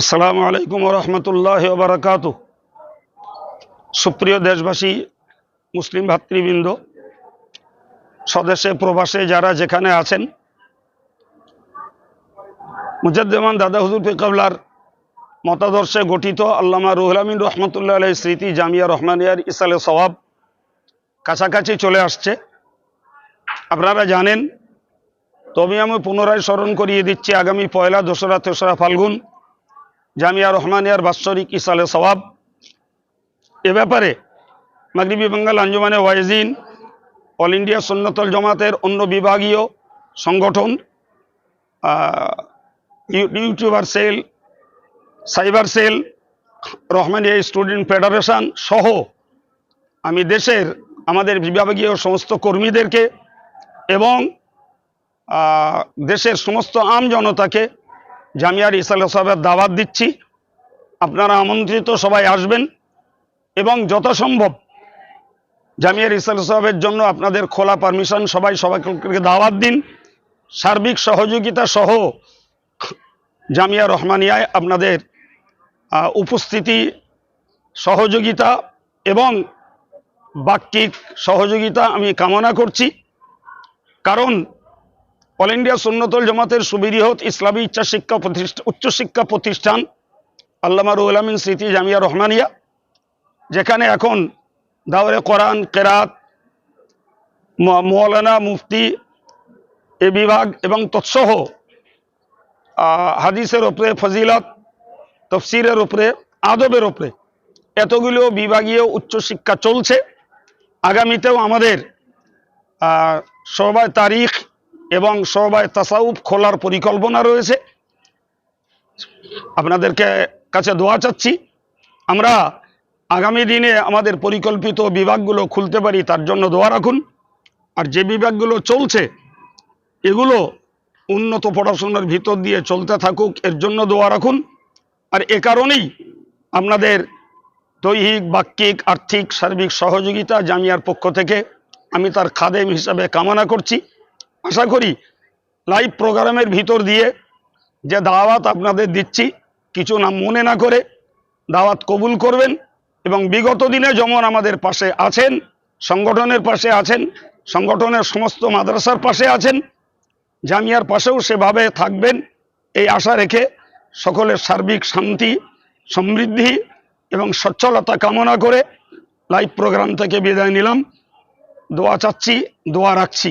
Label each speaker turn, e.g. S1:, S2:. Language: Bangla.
S1: আসসালামু আলাইকুম রহমতুল্লাহ বারাকাত সুপ্রিয় দেশবাসী, মুসলিম ভাতৃবৃন্দ, স্বদেশে, প্রবাসে যারা যেখানে আছেন, মুজাদ্দেমান দাদা হুজুর ফিকাবলার মতাদর্শে গঠিত আল্লামা রুহুল আমিন রহমতুল্লাহ আলাই স্মৃতি জামিয়া রহমানিয়ার ইসালে সওয়াব কাছাকাছি চলে আসছে। আপনারা জানেন, তবে আমি পুনরায় স্মরণ করিয়ে দিচ্ছি আগামী পয়লা দোসরা তেসরা ফাল্গুন জামিয়া রহমানিয়ার বাৎসরিক ইসালে সওয়াব। এ ব্যাপারে মাগরিবি বাঙ্গাল আঞ্জুমানে ওয়াইজিন, অল ইন্ডিয়া সন্ন্যতল জমাতের অন্য বিভাগীয় সংগঠন YouTuber cell, cyber cell, Rahmania student federation সহ আমি দেশের আমাদের বিভাগীয় সমস্ত কর্মীদেরকে এবং দেশের সমস্ত আম জনতাকে জামিয়ার ইসালে সাহেবের দাওয়াত দিচ্ছি। আপনারা আমন্ত্রিত সবাই আসবেন এবং যথাসম্ভব জামিয়ার ইসালে সাহেবের জন্য আপনাদের খোলা পারমিশন, সবাই সবাইকে দাওয়াত দিন। সার্বিক সহযোগিতা সহ জামিয়া রহমানিয়ায় আপনাদের উপস্থিতি, সহযোগিতা এবং বাক্যিক সহযোগিতা আমি কামনা করছি। কারণ অল ইন্ডিয়া সুন্নতল জমাতের সুবিরিহত ইসলামী ইচ্ছা শিক্ষা প্রতিষ্ঠান উচ্চশিক্ষা প্রতিষ্ঠান আল্লামা আমিন স্মৃতি জামিয়া রহমানিয়া, যেখানে এখন দাওরে কোরআন, কেরাত মৌলানা মুফতি এ বিভাগ এবং তৎসহ হাদিসের ওপরে ফজিলত, তফসিরের ওপরে আদবের ওপরে এতগুলো বিভাগীয় উচ্চশিক্ষা চলছে। আগামীতেও আমাদের সবাই তারিখ এবং সবাই তাসাউফ খোলার পরিকল্পনা রয়েছে। আপনাদেরকে কাছে দোয়া চাচ্ছি। আমরা আগামী দিনে আমাদের পরিকল্পিত বিভাগগুলো খুলতে পারি, তার জন্য দোয়া রাখুন। আর যে বিভাগগুলো চলছে, এগুলো উন্নত পড়াশোনার ভিতর দিয়ে চলতে থাকুক, এর জন্য দোয়া রাখুন। আর এ কারণেই আপনাদের দৈহিক, বাক্যিক, আর্থিক, সার্বিক সহযোগিতা জামিয়ার পক্ষ থেকে আমি তার খাদেম হিসাবে কামনা করছি। আশা করি লাইভ প্রোগ্রামের ভিতর দিয়ে যে দাওয়াত আপনাদের দিচ্ছি, কিছু না মনে না করে দাওয়াত কবুল করবেন এবং বিগত দিনে যেমন আমাদের পাশে আছেন, সংগঠনের পাশে আছেন, সংগঠনের সমস্ত মাদ্রাসার পাশে আছেন, জামিয়ার পাশেও সেভাবে থাকবেন, এই আশা রেখে সকলের সার্বিক শান্তি, সমৃদ্ধি এবং সচ্ছলতা কামনা করে লাইভ প্রোগ্রাম থেকে বিদায় নিলাম। দোয়া চাচ্ছি, দোয়া রাখছি।